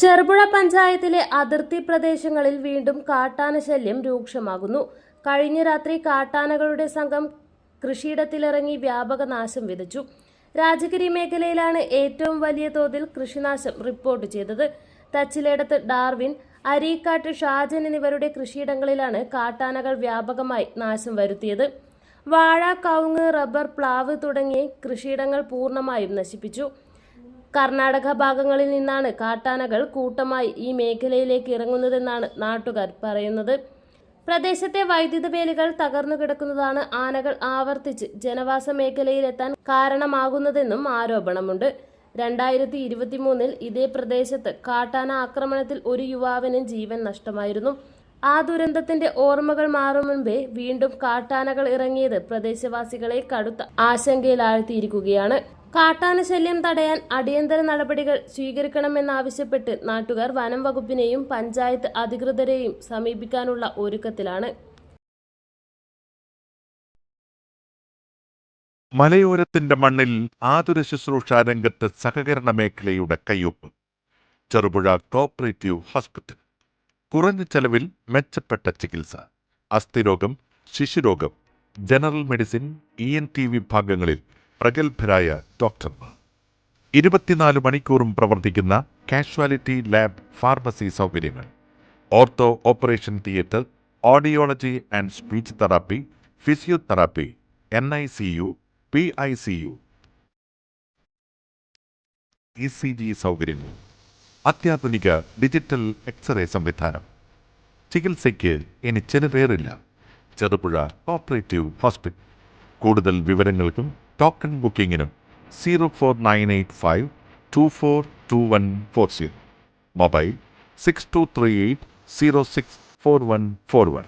ചെറുപുഴ പഞ്ചായത്തിലെ അതിർത്തി പ്രദേശങ്ങളിൽ വീണ്ടും കാട്ടാന ശല്യം രൂക്ഷമാകുന്നു. കഴിഞ്ഞ രാത്രി കാട്ടാനകളുടെ സംഘം കൃഷിയിടത്തിലിറങ്ങി വ്യാപക നാശം വിതച്ചു. രാജഗിരി മേഖലയിലാണ് ഏറ്റവും വലിയ തോതിൽ കൃഷിനാശം റിപ്പോർട്ട് ചെയ്തത്. തച്ചിലേടത്ത് ഡാർവിൻ അരീക്കാട്ട് ഷാജൻ എന്നിവരുടെ കൃഷിയിടങ്ങളിലാണ് കാട്ടാനകൾ വ്യാപകമായി നാശം വരുത്തിയത്. വാഴ കവുങ്ങ് റബ്ബർ പ്ലാവ് തുടങ്ങിയ കൃഷിയിടങ്ങൾ പൂർണമായും നശിപ്പിച്ചു. കർണാടക ഭാഗങ്ങളിൽ നിന്നാണ് കാട്ടാനകൾ കൂട്ടമായി ഈ മേഖലയിലേക്ക് ഇറങ്ങുന്നതെന്നാണ് നാട്ടുകാർ പറയുന്നത്. പ്രദേശത്തെ വൈദ്യുത വേലികൾ തകർന്നു കിടക്കുന്നതാണ് ആനകൾ ആവർത്തിച്ച് ജനവാസ മേഖലയിലെത്താൻ കാരണമാകുന്നതെന്നും ആരോപണമുണ്ട്. രണ്ടായിരത്തി ഇരുപത്തിമൂന്നിൽ ഇതേ പ്രദേശത്ത് കാട്ടാന ആക്രമണത്തിൽ ഒരു യുവാവിന് ജീവൻ നഷ്ടമായിരുന്നു. ആ ദുരന്തത്തിന്റെ ഓർമ്മകൾ മാറും മുൻപേ വീണ്ടും കാട്ടാനകൾ ഇറങ്ങിയത് പ്രദേശവാസികളെ കടുത്ത ആശങ്കയിലാഴ്ത്തിയിരിക്കുകയാണ്. കാട്ടാന ശല്യം തടയാൻ അടിയന്തര നടപടികൾ സ്വീകരിക്കണമെന്നാവശ്യപ്പെട്ട് നാട്ടുകാർ വനം വകുപ്പിനെയും പഞ്ചായത്ത് അധികൃതരെയും സമീപിക്കാനുള്ള ഒരുക്കത്തിലാണ്. മലയോരത്തിന്റെ മണ്ണിൽ ആതുര ശുശ്രൂഷ രംഗത്ത് സഹകരണ മേഖലയുടെ കയ്യൊപ്പ്. Cherupuzha cooperative hospital. കുറഞ്ഞ ചെലവിൽ മെച്ചപ്പെട്ട ചികിത്സ. അസ്ഥിരോഗം ശിശുരോഗം. General medicine E N T വിഭാഗങ്ങളിൽ പ്രഗത്ഭരായ ഡോക്ടർമാർ ഇരുപത്തിനാല് മണിക്കൂറും പ്രവർത്തിക്കുന്ന കാഷ്വാലിറ്റി ലാബ് ഫാർമസി സൗകര്യങ്ങൾ. Ortho operation theatre audiology and speech therapy physiotherapy N I C U P I C U. E C G സൗകര്യങ്ങൾ. അത്യാധുനിക ഡിജിറ്റൽ എക്സ്റേ സംവിധാനം. ചികിത്സയ്ക്ക് ഇനി ചെലവേറില്ല. Cherupuzha cooperative hospital. കൂടുതൽ വിവരങ്ങൾക്കും token ബുക്കിംഗിനും zero four nine eight five two four two one four zero mobile six two three eight zero six four one four one